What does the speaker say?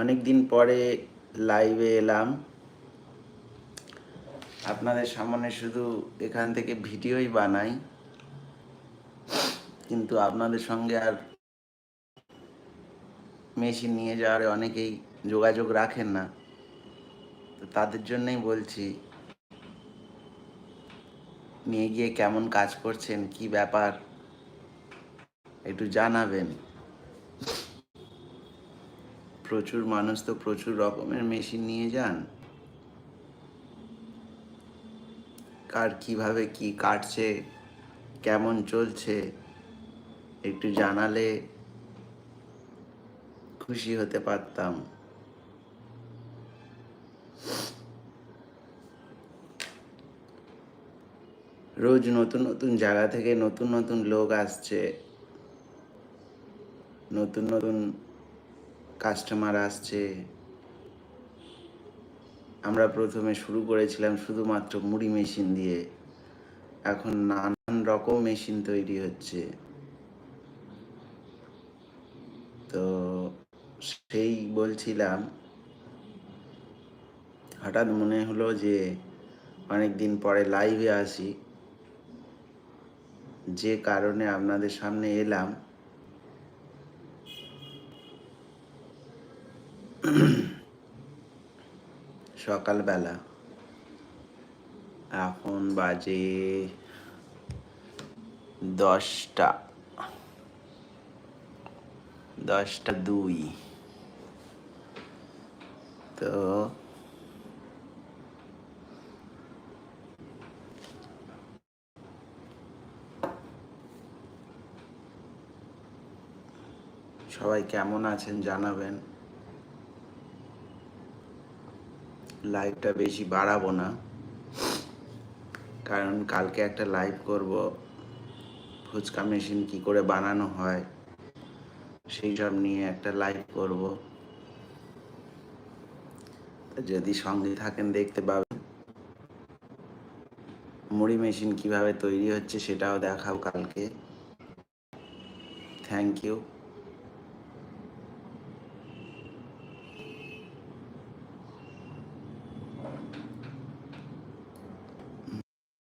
অনেক দিন পরে লাইভে এলাম। আপনাদের সামনে শুধু এখান থেকে ভিডিওই বানাই। কিন্তু আপনাদের সঙ্গে আর মেশিন নিয়ে যাওয়ার অনেকেই যোগাযোগ রাখেন না। তো তাদের জন্যই বলছি, নিয়ে গিয়ে কেমন কাজ করছেন, কি ব্যাপার? একটু জানাবেন। প্রচুর মানুষ তো প্রচুর রকমের মেশিন নিয়ে যান। কার কীভাবে কি কাটছে, কেমন চলছে, একটু জানালে খুশি হতে পারতাম। রোজ নতুন নতুন জায়গা থেকে নতুন নতুন লোক আসছে। নতুন নতুন কাস্টমার আসছে। আমরা প্রথমে শুরু করেছিলাম শুধুমাত্র মুড়ি মেশিন দিয়ে। এখন নানান রকম মেশিন তৈরি হচ্ছে। তো সেই বলছিলাম, হঠাৎ মনে হলো যে অনেক দিন পরে লাইভে আসি। যে কারণে আপনাদের সামনে এলাম। সকালবেলা। এখন বাজে দশটা। দশটা দুই। তো সবাই কেমন আছেন জানাবেন। লাইভটা বেশি বাড়াবো না। কারণ কালকে একটা লাইভ করব, ফুচকা মেশিন কি করে বানানো হয়, সেই সব নিয়ে একটা লাইভ করব। যদি সঙ্গে থাকেন, দেখতে পাবেন। মুড়ি মেশিন কীভাবে তৈরি হচ্ছে, সেটাও দেখাও কালকে। Thank you